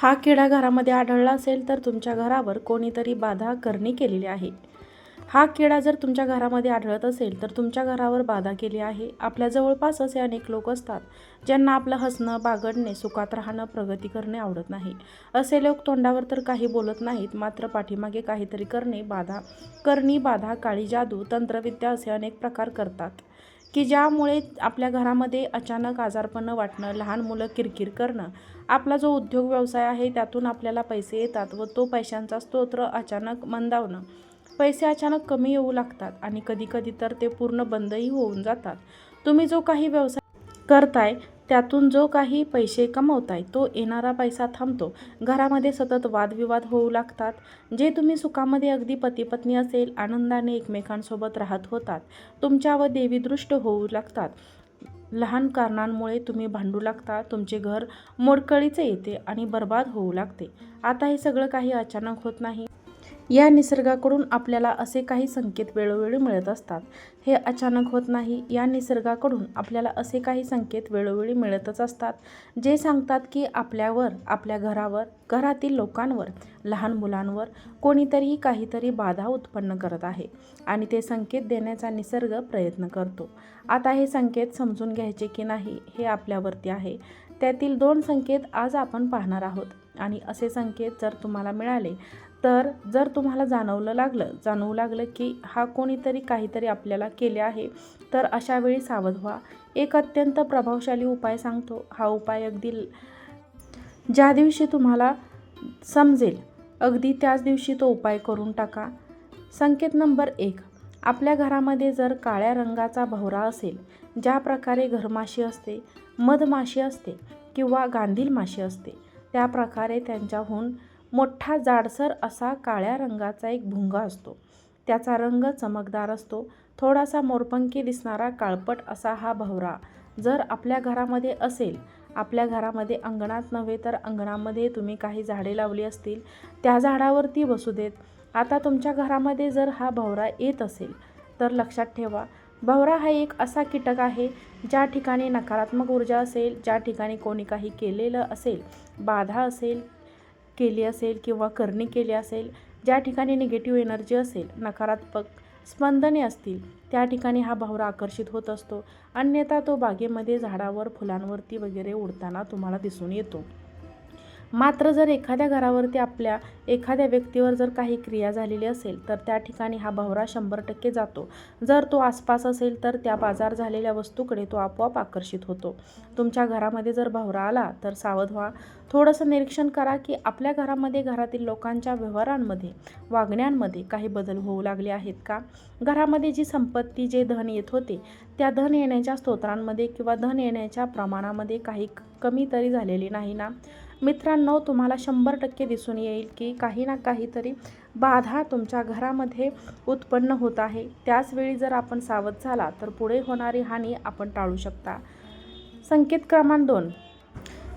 हा किडा घरामध्ये आढळला असेल तर तुमच्या घरावर कोणीतरी बाधा करणी केलेली आहे. हा किडा जर तुमच्या घरामध्ये आढळत असेल तर तुमच्या घरावर बाधा केली आहे. आपल्या जवळपास असे अनेक लोक असतात ज्यांना आपलं हसणं बागडणे सुखात राहणं प्रगती करणे आवडत नाही. असे लोक तोंडावर तर काही बोलत नाहीत मात्र पाठीमागे काहीतरी करणे बाधा करणी बाधा काळी जादू तंत्रविद्या असे अनेक प्रकार करतात. की ज्यामुळे आपल्या घरामध्ये अचानक आजारपणं वाटणं लहान मुलं किरकिर करणं आपला जो उद्योग व्यवसाय आहे त्यातून आपल्याला पैसे येतात व तो पैशांचा स्तोत्र अचानक मंदावणं. पैसे अचानक कमी येऊ लागतात आणि कधीकधी तर ते पूर्ण बंदही होऊन जातात. तुम्ही जो काही व्यवसाय करताय त्यातून जो काही पैसे कमवताय तो येणारा पैसा थांबतो. घरामध्ये सतत वादविवाद होऊ लागतात जे तुम्ही सुखामध्ये अगदी पतीपत्नी असेल आनंदाने एकमेकांसोबत राहत होतात. तुमच्या व देवीदृष्ट होऊ लागतात. लहान कारणांमुळे तुम्ही भांडू लागता तुमचे घर मोडकळीचे येते आणि बर्बाद होऊ लागते. आता हे सगळं काही अचानक होत नाही. या निसर्गाकडून आपल्याला असे काही संकेत वेळोवेळी मिळत असतात. हे अचानक होत नाही. या निसर्गाकडून आपल्याला असे काही संकेत वेळोवेळी मिळतच असतात जे सांगतात की आपल्यावर आपल्या घरावर घरातील लोकांवर लहान मुलांवर कोणीतरी काहीतरी बाधा उत्पन्न करत आहे आणि ते संकेत देण्याचा निसर्ग प्रयत्न करतो. आता हे संकेत समजून घ्यायचे की नाही हे आपल्यावरती आहे. त्यातील दोन संकेत आज आपण पाहणार आहोत आणि असे संकेत जर तुम्हाला मिळाले तर जर तुम्हाला जाणवलं लागलं जाणवू लागलं की हा कोणीतरी काहीतरी आपल्याला केले आहे तर अशा वेळी सावध व्हा. एक अत्यंत प्रभावशाली उपाय सांगतो. हा उपाय अगदी ज्या दिवशी तुम्हाला समजेल अगदी त्याच दिवशी तो उपाय करून टाका. संकेत नंबर एक आपल्या घरामध्ये जर काळ्या रंगाचा भवरा असेल ज्या प्रकारे घरमाशी असते मधमाशी असते किंवा गांधील माशी असते त्या प्रकारे त्यांच्याहून मोठा जाडसर असा काळ्या रंगाचा एक भुंगा असतो. त्याचा रंग चमकदार असतो. थोडासा मोरपंखी दिसणारा काळपट असा हा भवरा जर आपल्या घरामध्ये असेल आपल्या घरामध्ये अंगणात नव्हे तर अंगणामध्ये तुम्ही काही झाडे लावली असतील त्या झाडावरती बसू देत. आता तुमच्या घरामध्ये जर हा भवरा येत असेल तर लक्षात ठेवा भवरा हा एक असा कीटक आहे ज्या ठिकाणी नकारात्मक ऊर्जा असेल ज्या ठिकाणी कोणी काही केलेलं असेल बाधा असेल केली असेल किंवा करणी केली असेल ज्या ठिकाणी निगेटिव्ह एनर्जी असेल नकारात्मक स्पंदने असतील त्या ठिकाणी हा भावरा आकर्षित होत असतो. अन्यथा तो बागेमध्ये झाडावर फुलांवरती वगैरे उडताना तुम्हाला दिसून येतो. मात्र जर एखाद्या घरावरती आपल्या एखाद्या व्यक्तीवर जर काही क्रिया झालेली असेल तर त्या ठिकाणी हा भवरा शंभर टक्के जातो. जर तो आसपास असेल तर त्या बाजार झालेल्या वस्तूकडे तो आपोआप आकर्षित होतो. तुमच्या घरामध्ये जर भवरा आला तर सावध व्हा. थोडंसं निरीक्षण करा की आपल्या घरामध्ये घरातील लोकांच्या व्यवहारांमध्ये वागण्यांमध्ये काही बदल होऊ लागले आहेत का? घरामध्ये जी संपत्ती जे धन येत होते त्या धन येण्याच्या स्तोत्रांमध्ये किंवा धन येण्याच्या प्रमाणामध्ये काही कमी तरी झालेली नाही ना? मित्रांनो तुम्हाला शंभर टक्के दिसून येईल की काही ना काहीतरी बाधा तुमच्या घरामध्ये उत्पन्न होत आहे. त्याचवेळी जर आपण सावध झाला तर पुढे होणारी हानी आपण टाळू शकता. संकेत क्रमांक दोन.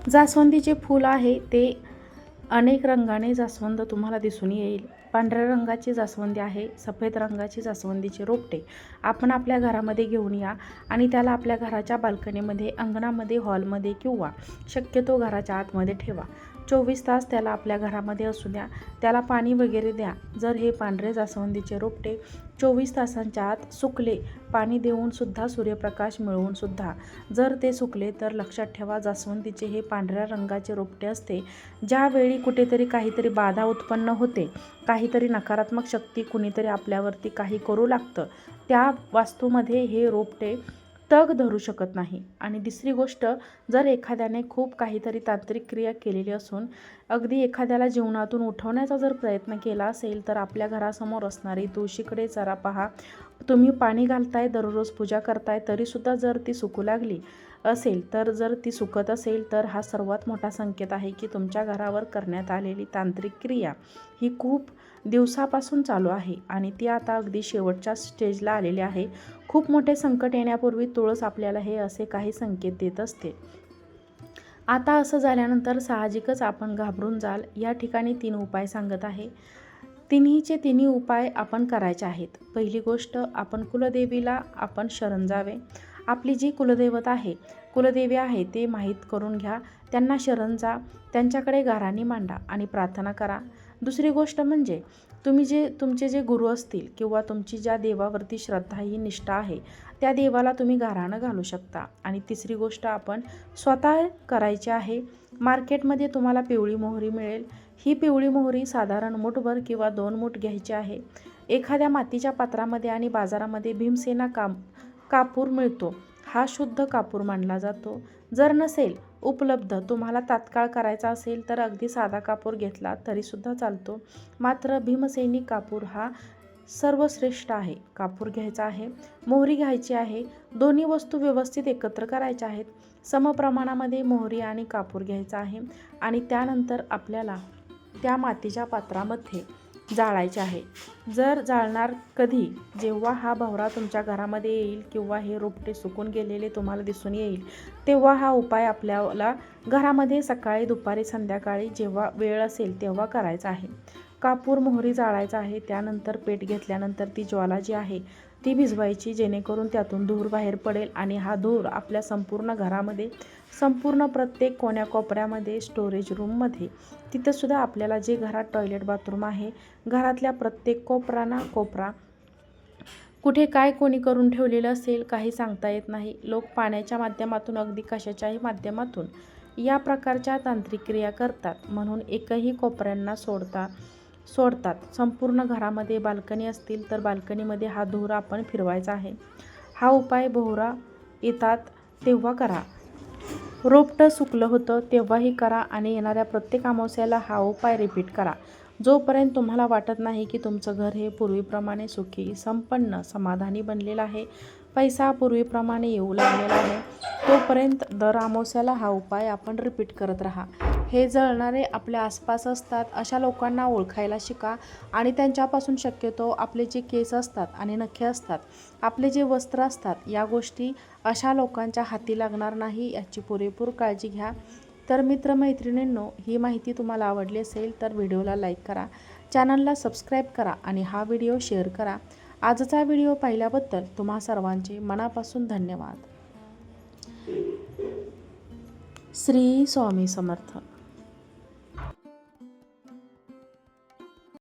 जास्वंदीचे फूल आहे ते अनेक रंगाने जास्वंद तुम्हाला दिसून येईल. पांढऱ्या रंगाची जास्वंदी आहे सफेद रंगाची जास्वंदीचे रोपटे आपण आपल्या घरामध्ये घेऊन या आणि त्याला आपल्या घराच्या बाल्कनीमध्ये अंगणामध्ये हॉलमध्ये किंवा शक्यतो घराच्या आतमध्ये ठेवा. चोवीस तास त्याला आपल्या घरामध्ये असू द्या. त्याला पाणी वगैरे द्या. जर हे पांढरे जास्वंदीचे रोपटे चोवीस तासांच्या आत सुकले पाणी देऊनसुद्धा सूर्यप्रकाश मिळवूनसुद्धा जर ते सुकले तर लक्षात ठेवा जास्वंदीचे हे पांढऱ्या रंगाचे रोपटे असते. ज्यावेळी कुठेतरी काहीतरी बाधा उत्पन्न होते काहीतरी नकारात्मक शक्ती कुणीतरी आपल्यावरती काही करू लागतं त्या वास्तूमध्ये हे रोपटे तग धरू शकत नाही. आणि दुसरी गोष्ट जर एखाद्याने खूप काहीतरी तांत्रिक क्रिया केलेली असून अगदी एखाद्याला जीवनातून उठवण्याचा जर प्रयत्न केला असेल तर आपल्या घरासमोर असणारी तुळशीकडे जरा पहा. तुम्ही पाणी घालताय दररोज पूजा करताय तरीसुद्धा जर ती सुकू लागली असेल तर जर ती सुकत असेल तर हा सर्वात मोठा संकेत आहे की तुमच्या घरावर करण्यात आलेली तांत्रिक क्रिया ही खूप दिवसापासून चालू आहे आणि ती आता अगदी शेवटच्या स्टेजला आलेली आहे. खूप मोठे संकट येण्यापूर्वी तुळस आपल्याला हे असे काही संकेत देत असते. आता असं झाल्यानंतर साहजिकच आपण घाबरून जाल. या ठिकाणी तीन उपाय सांगत आहे. तिन्हीचे तिन्ही उपाय आपण करायचे आहेत. पहिली गोष्ट आपण कुलदेवीला आपण शरण जावे. आपली जी कुलदैवत आहे कुलदेवी आहे ते माहीत करून घ्या त्यांना शरण जा त्यांच्याकडे गाराणी मांडा आणि प्रार्थना करा. दुसरी गोष्ट म्हणजे तुम्ही जे तुमचे जे गुरु असतील किंवा तुमची ज्या देवावरती श्रद्धा ही निष्ठा आहे त्या देवाला तुम्ही गाराणं घालू शकता. आणि तिसरी गोष्ट आपण स्वतः करायची आहे मार्केटमध्ये तुम्हाला पिवळी मोहरी मिळेल. ही पिवळी मोहरी साधारण मुठभर किंवा दोन मूठ घ्यायची आहे. एखाद्या मातीच्या पात्रामध्ये आणि बाजारामध्ये भीमसेना काम कापूर मिळतो. हा शुद्ध कापूर मानला जातो. जर नसेल उपलब्ध तुम्हाला तात्काळ करायचा असेल तर अगदी साधा कापूर घेतला तरीसुद्धा चालतो. मात्र भीमसेनी कापूर हा सर्वश्रेष्ठ आहे. कापूर घ्यायचा आहे मोहरी घ्यायची आहे दोन्ही वस्तू व्यवस्थित एकत्र करायच्या आहेत. समप्रमाणामध्ये मोहरी आणि कापूर घ्यायचा आहे आणि त्यानंतर आपल्याला त्या मातीच्या पात्रामध्ये जाळायचे आहे. जर जाळणार कधी? जेव्हा हा भवरा तुमच्या घरामध्ये येईल किंवा हे रोपटे सुकून गेलेले तुम्हाला दिसून येईल तेव्हा हा उपाय आपल्याला घरामध्ये सकाळी दुपारी संध्याकाळी जेव्हा वेळ असेल तेव्हा करायचा आहे. कापूर मोहरी जाळायचा आहे त्यानंतर पेट घेतल्यानंतर ती ज्वाला जी आहे ती भिजवायची जेणेकरून त्यातून धूर बाहेर पडेल आणि हा धूर आपल्या संपूर्ण घरामध्ये संपूर्ण प्रत्येक कोण्या कोपऱ्यामध्ये स्टोरेज रूममध्ये तिथंसुद्धा आपल्याला जे घरात टॉयलेट बाथरूम आहे घरातल्या प्रत्येक कोपरा ना कोपरा. कुठे काय कोणी करून ठेवलेलं असेल काही सांगता येत नाही. लोक पाण्याच्या माध्यमातून अगदी कशाच्याही माध्यमातून या प्रकारच्या तांत्रिक क्रिया करतात. म्हणून एकही कोपऱ्यांना सोडता सोडतात. संपूर्ण घरामध्ये बाल्कनी असतील तर बाल्कनीमध्ये हा दोहरा आपण फिरवायचा आहे. हा उपाय बोहरा येतात तेव्हा करा. रोपटं सुकलं होतं तेव्हाही करा आणि येणाऱ्या प्रत्येक अमावस्याला हा उपाय रिपीट करा. जोपर्यंत तुम्हाला वाटत नाही की तुमचं घर हे पूर्वीप्रमाणे सुखी संपन्न समाधानी बनलेलं आहे पैसा पूर्वीप्रमाणे येऊ लागलेला आहे तोपर्यंत दर अमावस्याला हा उपाय आपण रिपीट करत राहा. हे जळणारे आपल्या आसपास असतात अशा लोकांना ओळखायला शिका आणि त्यांच्यापासून शक्यतो आपले जे केस असतात आणि नखे असतात आपले जे वस्त्र असतात या गोष्टी अशा लोकांच्या हाती लागणार नाही याची पुरेपूर काळजी घ्या. तर मित्रमैत्रिणींनो ही माहिती तुम्हाला आवडली असेल तर व्हिडिओला लाईक करा चॅनलला सबस्क्राईब करा आणि हा व्हिडिओ शेअर करा. आजचा व्हिडिओ पाहिल्याबद्दल तुम्हा सर्वांचे मनापासून धन्यवाद. श्री स्वामी समर्थ.